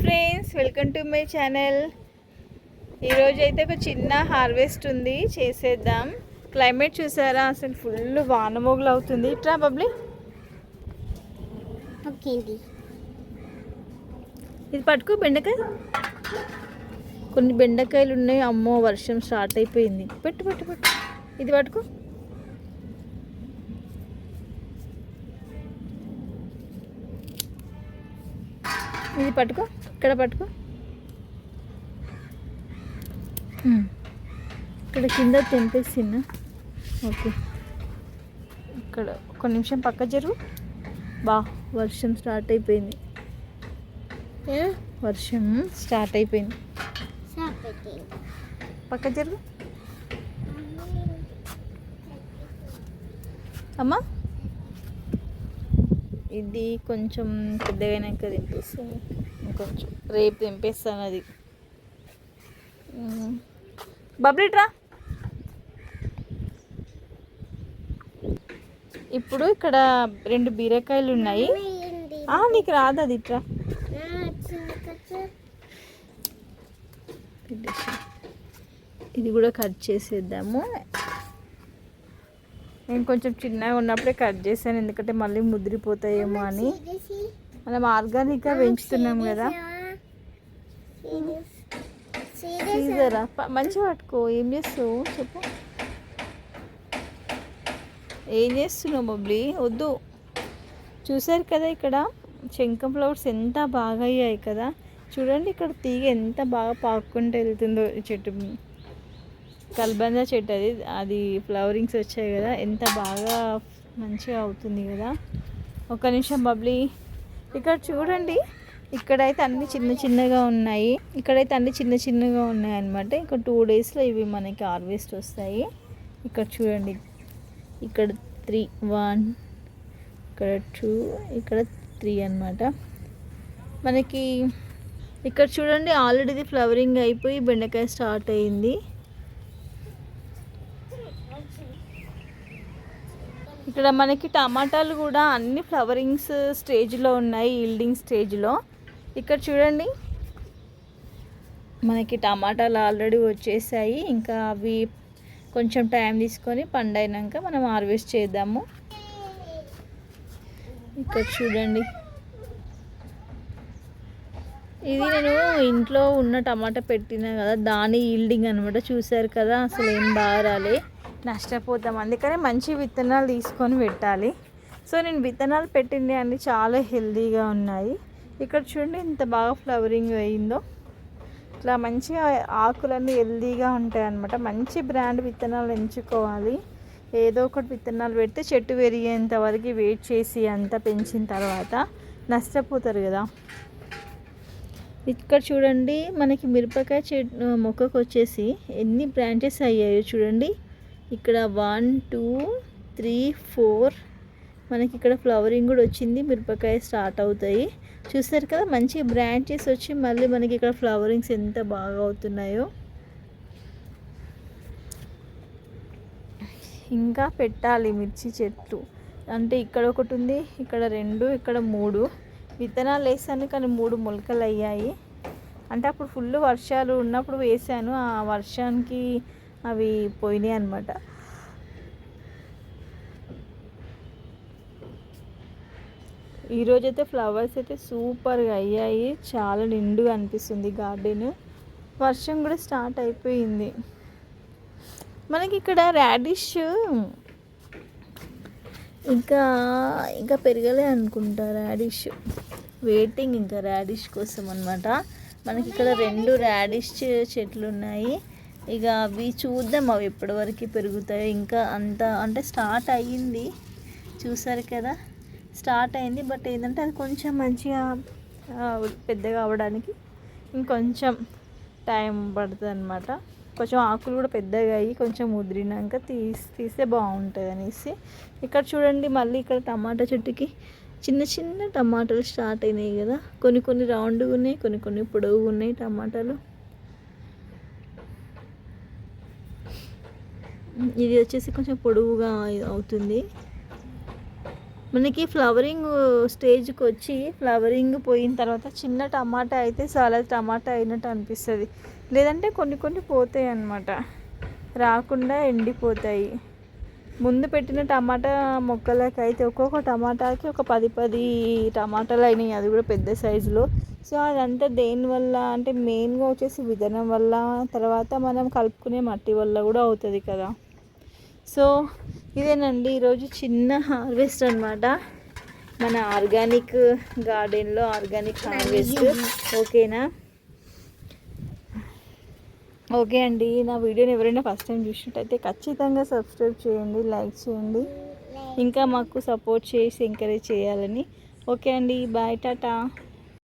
Friends welcome to my channel ఈరోజు అయితే ఒక చిన్న హార్వెస్ట్ ఉంది చేసేద్దాం. క్లైమేట్ చూసారా? అసలు ఫుల్ వానమోగులు అవుతుంది. ఇట్రా బబ్లీ. ఇది పట్టుకో బెండకాయ. కొన్ని బెండకాయలు ఉన్నాయి. అమ్మో వర్షం స్టార్ట్ అయిపోయింది. పెట్టు పెట్టు పెట్టు. ఇది పట్టుకో. ఇది పట్టుకో ఇక్కడ పట్టుకో. ఇక్కడ కింద తెంపేసిన ఓకే. ఇక్కడ ఒక నిమిషం పక్క జరుగు. బా వర్షం స్టార్ట్ అయిపోయింది. వర్షం స్టార్ట్ అయిపోయింది. పక్క జరుగు. అమ్మా. ఇది కొంచెం పెద్దగైనాక తెంపేస్తాను ఇంకొంచెం. రేపు తెంపేస్తాను అది. బబ్లిట్రా ఇప్పుడు ఇక్కడ రెండు బీరకాయలు ఉన్నాయి. నీకు రాదు అది ఇట్రా. ఇది కూడా కట్ చేసేద్దాము. నేను కొంచెం చిన్నగా ఉన్నప్పుడే కట్ చేశాను ఎందుకంటే మళ్ళీ ముదిరిపోతాయేమో అని. మనం ఆర్గానిక్గా పెంచుతున్నాం కదా. సీజరా ప- మంచిగా పట్టుకో. ఏం చేస్తావు చెప్పు. ఏం చేస్తున్నావు బబ్లీ? వద్దు. చూసారు కదా ఇక్కడ శంఖం ఫ్లవర్స్ ఎంత బాగా అయ్యాయి కదా. చూడండి ఇక్కడ తీగ ఎంత బాగా పాక్కుంటూ వెళ్తుందో చెట్టు. కల్బంద చెట్టు అది అది ఫ్లవరింగ్స్ వచ్చాయి కదా ఎంత బాగా మంచిగా అవుతుంది కదా. ఒక నిమిషం బబ్లీ ఇక్కడ చూడండి ఇక్కడైతే అన్ని చిన్న చిన్నగా ఉన్నాయి. ఇక్కడైతే అన్ని చిన్న చిన్నగా ఉన్నాయి అన్నమాట. ఇంకా టూ డేస్లో ఇవి మనకి హార్వెస్ట్ వస్తాయి. ఇక్కడ చూడండి ఇక్కడ త్రీ వన్ ఇక్కడ టూ ఇక్కడ త్రీ అన్నమాట. మనకి ఇక్కడ చూడండి ఆల్రెడీ ఫ్లవరింగ్ అయిపోయి బెండకాయ స్టార్ట్ అయింది. ఇక్కడ మనకి టమాటాలు కూడా అన్ని ఫ్లవరింగ్స్ స్టేజ్లో ఉన్నాయి ఈల్డింగ్ స్టేజ్లో. ఇక్కడ చూడండి. మనకి టమాటాలు ఆల్రెడీ వచ్చేసాయి. ఇంకా అవి కొంచెం టైం తీసుకొని పండైనాక మనం హార్వెస్ట్ చేద్దాము. ఇక్కడ చూడండి. ఇది నేను ఇంట్లో ఉన్న టమాటా పెట్టిన కదా దాని ఈల్డింగ్ అనమాట చూసారు కదా అసలు ఏం బాగా రాలే. నష్టపోతాం. అందుకనే మంచి విత్తనాలు తీసుకొని పెట్టాలి. సో నేను విత్తనాలు పెట్టింది అన్ని చాలా హెల్దీగా ఉన్నాయి. ఇక్కడ చూడండి ఇంత బాగా ఫ్లవరింగ్ అయిందో. ఇట్లా మంచిగా ఆకులన్నీ హెల్దీగా ఉంటాయి అన్నమాట. మంచి బ్రాండ్ విత్తనాలు ఎంచుకోవాలి. ఏదో ఒకటి విత్తనాలు పెడితే చెట్టు పెరిగేంత వరకు వెయిట్ చేసి అంతా పెంచిన తర్వాత నష్టపోతారు కదా. ఇక్కడ చూడండి మనకి మిరపకాయ చెట్టు మొక్కకు వచ్చేసి ఎన్ని బ్రాంచెస్ అయ్యాయో చూడండి. ఇక్కడ వన్ టూ త్రీ ఫోర్. మనకి ఇక్కడ ఫ్లవరింగ్ కూడా వచ్చింది. మిరపకాయ స్టార్ట్ అవుతాయి. చూసారు కదా మంచి బ్రాంచెస్ వచ్చి మళ్ళీ మనకి ఇక్కడ ఫ్లవరింగ్స్ ఎంత బాగా అవుతున్నాయో. ఇంకా పెట్టాలి మిర్చి చెట్లు. అంటే ఇక్కడ ఒకటి ఉంది ఇక్కడ రెండు ఇక్కడ మూడు. విత్తనాలు వేసాను కానీ మూడు మొలకలు అయ్యాయి. అంటే అప్పుడు ఫుల్ వర్షాలు ఉన్నప్పుడు వేసాను. ఆ వర్షానికి అవి పోయినాయి అనమాట ఈరోజైతే ఫ్లవర్స్ అయితే సూపర్గా అయ్యాయి. చాలా నిండుగా అనిపిస్తుంది గార్డెన్. వర్షం కూడా స్టార్ట్ అయిపోయింది. మనకి ఇక్కడ రాడిష్ ఇంకా ఇంకా పెరగలే అనుకుంటా రాడిష్. వెయిటింగ్ ఇంకా రాడిష్ కోసం అనమాట మనకి ఇక్కడ రెండు రాడిష్ చెట్లు ఉన్నాయి ఇక అవి చూద్దాం అవి ఎప్పటివరకు పెరుగుతాయో. ఇంకా అంత అంటే స్టార్ట్ అయ్యింది. చూసారు కదా? స్టార్ట్ అయింది బట్ ఏంటంటే అది కొంచెం మంచిగా పెద్దగా అవ్వడానికి ఇంకొంచెం టైం పడుతుంది అనమాట కొంచెం ఆకులు కూడా పెద్దగా అయ్యి కొంచెం ముదిరినాక తీసి తీస్తే బాగుంటుంది అనేసి. ఇక్కడ చూడండి మళ్ళీ ఇక్కడ టమాటా చెట్టుకి చిన్న చిన్న టమాటాలు స్టార్ట్ అయినాయి కదా. కొన్ని కొన్ని రౌండ్గా ఉన్నాయి కొన్ని కొన్ని పొడవుగా ఉన్నాయి టమాటాలు. ఇది వచ్చేసి కొంచెం పొడవుగా అవుతుంది. మనకి ఫ్లవరింగ్ స్టేజ్కి వచ్చి ఫ్లవరింగ్ పోయిన తర్వాత చిన్న టమాటా అయితే చాలా టమాటా అయినట్టు అనిపిస్తుంది. లేదంటే కొన్ని కొన్ని పోతాయి అన్నమాట. రాకుండా ఎండిపోతాయి. ముందు పెట్టిన టమాటా మొక్కలకి అయితే ఒక్కొక్క టమాటాకి ఒక పది పది టమాటాలు అయినాయి. అది కూడా పెద్ద సైజులో. సో అదంతా దేనివల్ల అంటే మెయిన్గా వచ్చేసి విధానం వల్ల తర్వాత మనం కలుపుకునే మట్టి వల్ల కూడా అవుతుంది కదా. సో ఇదేనండి ఈరోజు చిన్న హార్వెస్ట్ అనమాట మన ఆర్గానిక్ గార్డెన్లో ఆర్గానిక్ హార్వెస్ట్. ఓకేనా? ఓకే అండి నా వీడియోని ఎవరైనా ఫస్ట్ టైం చూసినట్టయితే ఖచ్చితంగా సబ్స్క్రైబ్ చేయండి లైక్ చేయండి. ఇంకా మాకు సపోర్ట్ చేసి ఎంకరేజ్ చేయాలని. ఓకే అండి బాయ్ టాటా.